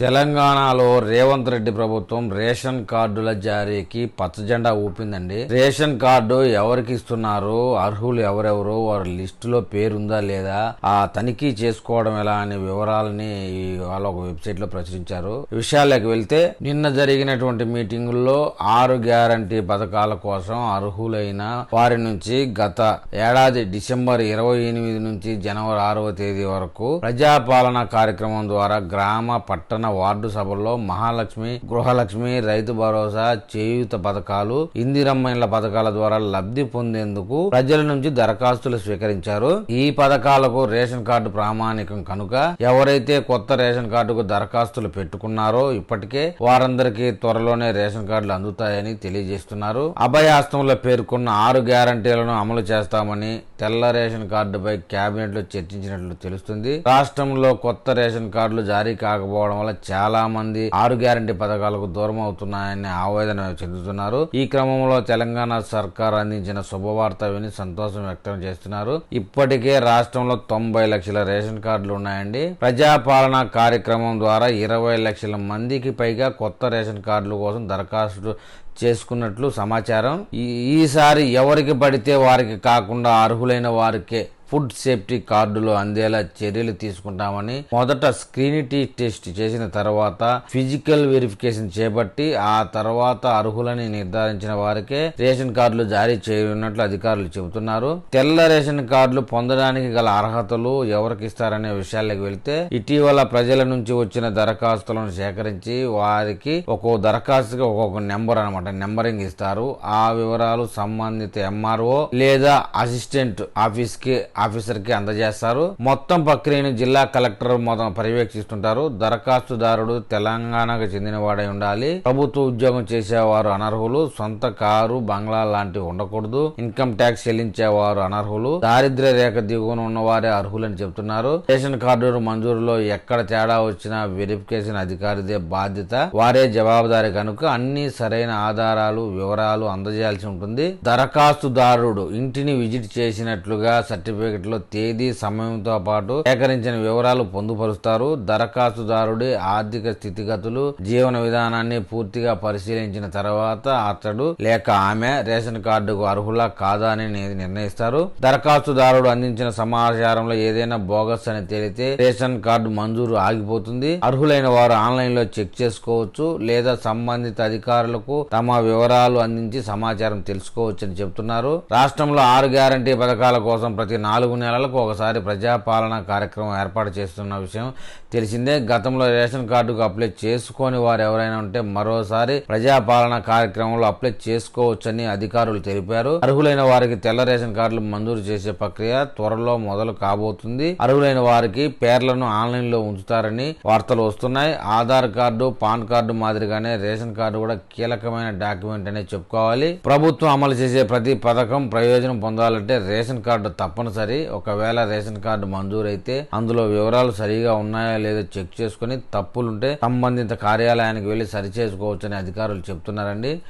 తెలంగాణలో రేవంత్ రెడ్డి ప్రభుత్వం రేషన్ కార్డుల జారీకి పచ్చజెండా ఊపిందండి. రేషన్ కార్డు ఎవరికి ఇస్తున్నారు? అర్హులు ఎవరెవరు? వారి లిస్టులో పేరుందా లేదా? ఆ తనిఖీ చేసుకోవడం ఎలా అనే వివరాలని వాళ్ళ ఒక వెబ్సైట్లో ప్రచురించారు విషయాలకు వెళ్తే నిన్న జరిగినటువంటి మీటింగుల్లో ఆరు గ్యారంటీ పథకాల కోసం అర్హులైన వారి నుంచి గత ఏడాది డిసెంబర్ ఇరవై ఎనిమిది నుంచి జనవరి ఆరవ తేదీ వరకు ప్రజాపాలన కార్యక్రమం ద్వారా గ్రామ పట్టణ వార్డు సభల్లో మహాలక్ష్మి గృహలక్ష్మి రైతు భరోసా చేయూత పథకాలు ఇందిరమ్మ ఇళ్ళ పథకాల ద్వారా లబ్ధి పొందేందుకు ప్రజల నుంచి దరఖాస్తులు స్వీకరించారు. ఈ పథకాలకు రేషన్ కార్డు ప్రామాణికం కనుక ఎవరైతే కొత్త రేషన్ కార్డుకు దరఖాస్తులు పెట్టుకున్నారో ఇప్పటికే వారందరికీ త్వరలోనే రేషన్ కార్డులు అందుతాయని తెలియజేస్తున్నారు. అభయాస్తంలో పేర్కొన్న ఆరు గ్యారంటీలను అమలు చేస్తామని తెల్ల రేషన్ కార్డుపై కేబినెట్లో చర్చించినట్లు తెలుస్తుంది. రాష్ట్రంలో కొత్త రేషన్ కార్డులు జారీ కాకపోవడం వల్ల చాలా మంది ఆరు గ్యారంటీ పథకాలకు దూరం అవుతున్నాయని ఆవేదన చెందుతున్నారు. ఈ క్రమంలో తెలంగాణ సర్కార్ అందించిన శుభవార్త విని సంతోషం వ్యక్తం చేస్తున్నారు. ఇప్పటికే రాష్ట్రంలో తొంభై లక్షల రేషన్ కార్డులు ఉన్నాయండి. ప్రజాపాలన కార్యక్రమం ద్వారా ఇరవై లక్షల మందికి పైగా కొత్త రేషన్ కార్డుల కోసం దరఖాస్తు చేసుకున్నట్లు సమాచారం. ఈ- ఈసారి ఎవరికి పడితే వారికి కాకుండా అర్హులైన వారికే ఫుడ్ సేఫ్టీ కార్డులు అందేలా చర్యలు తీసుకుంటామని మొదట స్క్రీనిటీ టెస్ట్ చేసిన తర్వాత ఫిజికల్ వెరిఫికేషన్ చేపట్టి ఆ తర్వాత అర్హులని నిర్ధారించిన వారికే రేషన్ కార్డులు జారీ చేయనున్నట్లు అధికారులు చెబుతున్నారు. తెల్ల రేషన్ కార్డులు పొందడానికి గల అర్హతలు ఎవరికి ఇస్తారనే విషయాలకు వెళితే ఇటీవల ప్రజల నుంచి వచ్చిన దరఖాస్తులను సేకరించి వారికి ఒక్కో దరఖాస్తుకి ఒక్కొక్క నెంబర్ అనమాట నెంబరింగ్ ఇస్తారు. ఆ వివరాలు సంబంధిత ఎంఆర్ఓ లేదా అసిస్టెంట్ ఆఫీస్కి ఆఫీసర్కి అందజేస్తారు. మొత్తం ప్రక్రియను జిల్లా కలెక్టర్ మొదలు పర్యవేక్షిస్తుంటారు. దరఖాస్తుదారుడు తెలంగాణకు చెందినవాడై ఉండాలి. ప్రభుత్వ ఉద్యోగం చేసేవారు అనర్హులు. సొంత కారు బంగ్లా లాంటివి ఉండకూడదు. ఇన్కమ్ ట్యాక్స్ చెల్లించేవారు అనర్హులు. దారిద్ర్య రేఖ దిగువన ఉన్నవారే అర్హులని చెబుతున్నారు రేషన్ కార్డు మంజూరులో ఎక్కడ తేడా వచ్చినా వెరిఫికేషన్ అధికారిదే బాధ్యత. వారే జవాబుదారి కనుక అన్ని సరైన ఆధారాలు వివరాలు అందజేయాల్సి ఉంటుంది. దరఖాస్తుదారుడు ఇంటిని విజిట్ చేసినట్లుగా సర్టిఫికేట్ సర్టిఫికెట్లో తేదీ సమయంతో పాటు సేకరించిన వివరాలు పొందుపరుస్తారు. దరఖాస్తుదారుడి ఆర్థిక స్థితిగతులు జీవన విధానాన్ని పూర్తిగా పరిశీలించిన తర్వాత అతడు లేక ఆమె రేషన్ కార్డుకు అర్హులా కాదా అని నిర్ణయిస్తారు. దరఖాస్తుదారుడు అందించిన సమాచారంలో ఏదైనా బోగస్ అని తేలితే రేషన్ కార్డు మంజూరు ఆగిపోతుంది. అర్హులైన వారు ఆన్లైన్లో చెక్ చేసుకోవచ్చు లేదా సంబంధిత అధికారులకు తమ వివరాలు అందించి సమాచారం తెలుసుకోవచ్చని చెబుతున్నారు. రాష్ట్రంలో ఆరు గ్యారంటీ పథకాల కోసం ప్రతి నాలుగు నాలుగు నెలలకు ఒకసారి ప్రజాపాలన కార్యక్రమం ఏర్పాటు చేస్తున్న విషయం తెలిసిందే. గతంలో రేషన్ కార్డుకు అప్లై చేసుకోని వారు ఎవరైనా ఉంటే మరోసారి ప్రజాపాలన కార్యక్రమంలో అప్లై చేసుకోవచ్చని అధికారులు తెలిపారు. అర్హులైన వారికి తెల్ల రేషన్ కార్డులు మంజూరు చేసే ప్రక్రియ త్వరలో మొదలు కాబోతుంది. అర్హులైన వారికి పేర్లను ఆన్లైన్లో ఉంచుతారని వార్తలు వస్తున్నాయి. ఆధార్ కార్డు పాన్ కార్డు మాదిరిగానే రేషన్ కార్డు కూడా కీలకమైన డాక్యుమెంట్ అనే చెప్పుకోవాలి. ప్రభుత్వం అమలు చేసే ప్రతి పథకం ప్రయోజనం పొందాలంటే రేషన్ కార్డు తప్పనిసరి ఒకవేళ రేషన్ కార్డు మంజూరైతే అందులో వివరాలు సరిగా ఉన్నాయా లేదో చెక్ చేసుకుని తప్పులుంటే సంబంధిత కార్యాలయానికి వెళ్ళి సరిచేసుకోవచ్చని అధికారులు చెప్తున్నారండి.